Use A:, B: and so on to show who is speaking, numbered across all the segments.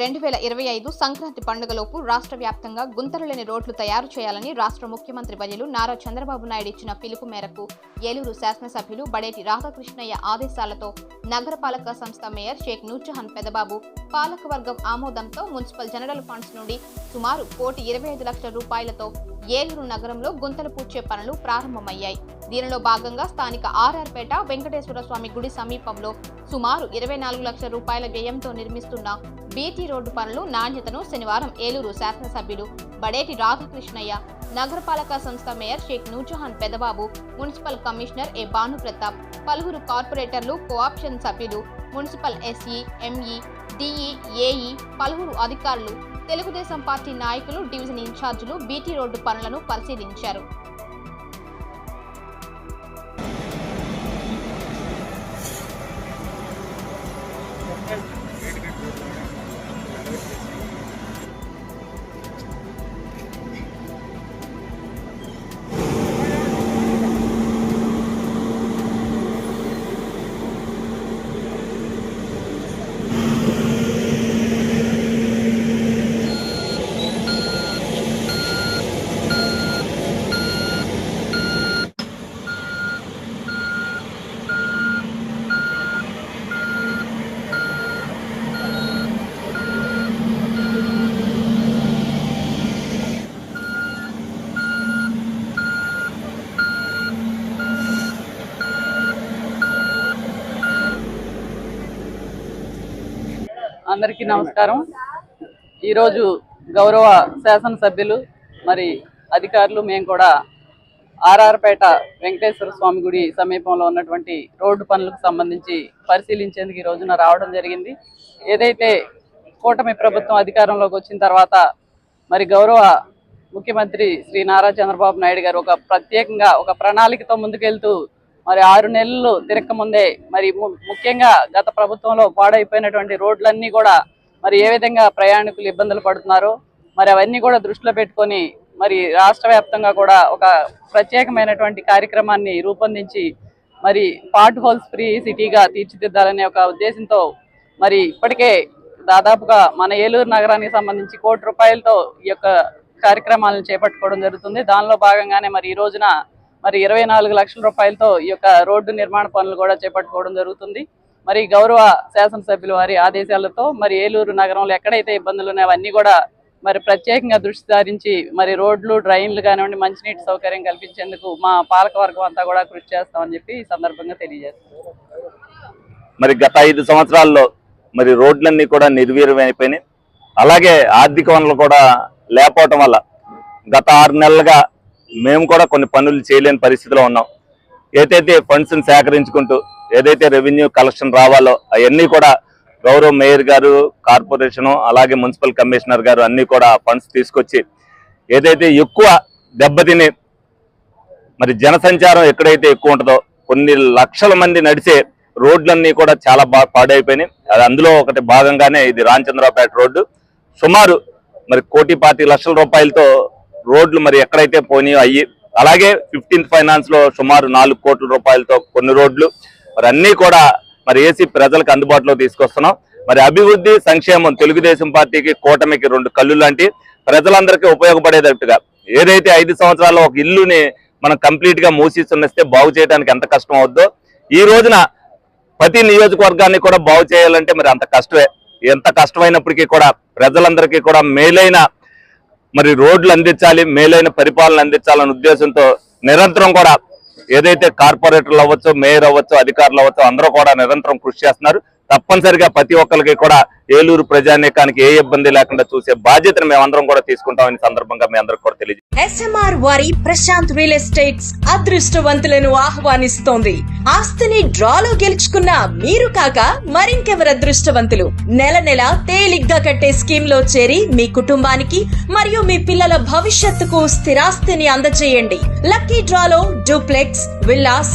A: రెండు వేల ఇరవై ఐదు సంక్రాంతి పండుగలోపు రాష్ట్ర వ్యాప్తంగా గుంతలు లేని రోడ్లు తయారు చేయాలని రాష్ట్ర ముఖ్యమంత్రి వర్యులు నారా చంద్రబాబు నాయుడు ఇచ్చిన పిలుపు మేరకు ఏలూరు శాసనసభ్యులు బడేటి రాధాకృష్ణయ్య ఆదేశాలతో నగరపాలక సంస్థ మేయర్ షేక్ నూర్జహాన్ పెదబాబు పాలకవర్గం ఆమోదంతో మున్సిపల్ జనరల్ ఫండ్స్ నుండి సుమారు కోటి ఇరవై ఐదు లక్షల రూపాయలతో ఏలూరు నగరంలో గుంతలు పూడ్చే పనులు ప్రారంభమయ్యాయి. దీనిలో భాగంగా స్థానిక ఆర్ఆర్పేట వెంకటేశ్వర స్వామి గుడి సమీపంలో సుమారు ఇరవై నాలుగు లక్షల రూపాయల వ్యయంతో నిర్మిస్తున్న బీటీ రోడ్డు పనులు నాణ్యతను శనివారం ఏలూరు శాసనసభ్యులు బడేటి రాధాకృష్ణయ్య నగరపాలక సంస్థ mayor Sheikh Noorjahan Pedababu municipal commissioner A Bhanupratap పలువురు కార్పొరేటర్లు కోఆప్షన్ సభ్యులు municipal SE ME DE AE పలువురు అధికారులు తెలుగుదేశం పార్టీ నాయకులు డివిజన్ ఇన్ఛార్జీలు బీటీ రోడ్డు పనులను పరిశీలించారు. 哎。
B: అందరికీ నమస్కారం. ఈరోజు గౌరవ శాసనసభ్యులు మరి అధికారులు మేము కూడా ఆర్ఆర్పేట వెంకటేశ్వర స్వామి గుడి సమీపంలో ఉన్నటువంటి రోడ్డు పనులకు సంబంధించి పరిశీలించేందుకు ఈ రోజున రావడం జరిగింది. ఏదైతే కూటమి ప్రభుత్వం అధికారంలోకి వచ్చిన తర్వాత మరి గౌరవ ముఖ్యమంత్రి శ్రీ నారా చంద్రబాబు నాయుడు గారు ఒక ప్రత్యేకంగా ఒక ప్రణాళికతో ముందుకెళ్తూ మరి ఆరు నెలలు తిరక్క ముందే మరి ము- ముఖ్యంగా గత ప్రభుత్వంలో పాడైపోయినటువంటి రోడ్లన్నీ కూడా మరి ఏ విధంగా ప్రయాణికులు ఇబ్బందులు పడుతున్నారో? మరి అవన్నీ కూడా దృష్టిలో పెట్టుకొని మరి రాష్ట్ర వ్యాప్తంగా కూడా ఒక ప్రత్యేకమైనటువంటి కార్యక్రమాన్ని రూపొందించి మరి పార్ట్ హోల్స్ ఫ్రీ సిటీగా తీర్చిదిద్దాలనే ఒక ఉద్దేశంతో మరి ఇప్పటికే దాదాపుగా మన ఏలూరు నగరానికి సంబంధించి కోటి రూపాయలతో ఈ యొక్క కార్యక్రమాలను చేపట్టుకోవడం జరుగుతుంది. దానిలో భాగంగానే మరి ఈ రోజున మరి ఇరవై నాలుగు లక్షల రూపాయలతో ఈ యొక్క రోడ్డు నిర్మాణ పనులు కూడా చేపట్టుకోవడం జరుగుతుంది. మరి గౌరవ శాసనసభ్యుల వారి ఆదేశాలతో మరి ఏలూరు నగరంలో ఎక్కడైతే ఇబ్బందులు ఉన్నాయో అవన్నీ కూడా మరి ప్రత్యేకంగా దృష్టి సారించి మరి రోడ్లు డ్రైన్లు కానివ్వండి మంచినీటి సౌకర్యం కల్పించేందుకు మా పాలకవర్గం అంతా కూడా కృషి చేస్తామని చెప్పి ఈ సందర్భంగా తెలియజేస్తాం
C: మరి గత ఐదు సంవత్సరాల్లో మరి రోడ్లన్నీ కూడా నిర్వీర్యమైపోయినాయి అలాగే ఆర్థిక వనరులు కూడా లేకపోవటం వల్ల గత ఆరు నెలలుగా మేము కూడా కొన్ని పనులు చేయలేని పరిస్థితిలో ఉన్నాం. ఏదైతే ఫండ్స్ని సేకరించుకుంటూ ఏదైతే రెవెన్యూ కలెక్షన్ రావాలో అవన్నీ కూడా గౌరవ మేయర్ గారు కార్పొరేషను అలాగే మున్సిపల్ కమిషనర్ గారు అన్నీ కూడా ఫండ్స్ తీసుకొచ్చి ఏదైతే ఎక్కువ దెబ్బతిని మరి జనసంచారం ఎక్కడైతే ఎక్కువ ఉంటుందో కొన్ని లక్షల మంది నడిచే రోడ్లన్నీ కూడా చాలా బాగా పాడైపోయినాయి. అది అందులో ఒకటి భాగంగానే ఇది రామచంద్రరావుపేట రోడ్డు. సుమారు మరి కోటి పాతి లక్షల రూపాయలతో రోడ్లు మరి ఎక్కడైతే పోయినాయో అయ్యి అలాగే ఫిఫ్టీన్త్ ఫైనాన్స్లో సుమారు నాలుగు కోట్ల రూపాయలతో కొన్ని రోడ్లు మరి అన్ని కూడా మరి ఏసీ ప్రజలకు అందుబాటులో తీసుకొస్తున్నాం. మరి అభివృద్ధి సంక్షేమం తెలుగుదేశం పార్టీకి కూటమికి రెండు కళ్ళు లాంటి ప్రజలందరికీ ఉపయోగపడేటట్టుగా ఏదైతే ఐదు సంవత్సరాల్లో ఒక ఇల్లుని మనం కంప్లీట్గా మూసి బాగు చేయడానికి ఎంత కష్టం అవుద్దో ఈ రోజున ప్రతి నియోజకవర్గాన్ని కూడా బాగు చేయాలంటే మరి అంత కష్టమే. ఎంత కష్టమైనప్పటికీ కూడా ప్రజలందరికీ కూడా మేలైన మరి రోడ్లు అందించాలి మేలైన పరిపాలన అందించాలనే ఉద్దేశంతో నిరంతరం కూడా ఏదైతే కార్పొరేటర్లు అవ్వచ్చు మేయర్ అవ్వచ్చు అధికారులు అవ్వచ్చు అందరూ కూడా నిరంతరం కృషి చేస్తున్నారు. తప్పనిసరిగా ప్రతి ఒక్కరికి కూడా ఏలూరు ప్రజానేకానికి ఏ ఇబ్బంది లేకుండా చూసే బాధ్యతను మేమందరం కూడా తీసుకుంటామని సందర్భంగా మీ అందరికి కూడా తెలియజేస్తాం
D: ఎస్ఎంఆర్ వారి ప్రశాంత్ రియల్ ఎస్టేట్స్ అదృష్టవంతులను ఆహ్వానిస్తోంది. ఆస్తిని డ్రాలో గెలుచుకున్న మీరు కాక మరింకెవరు అదృష్టవంతులు? నెల నెల తేలిగ్గా కట్టే స్కీమ్లో చేరి మీ కుటుంబానికి మరియు మీ పిల్లల భవిష్యత్తుకు స్థిరాస్తిని అందజేయండి లక్కీ డ్రాలో duplex villas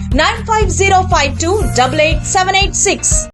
D: 95052 88786.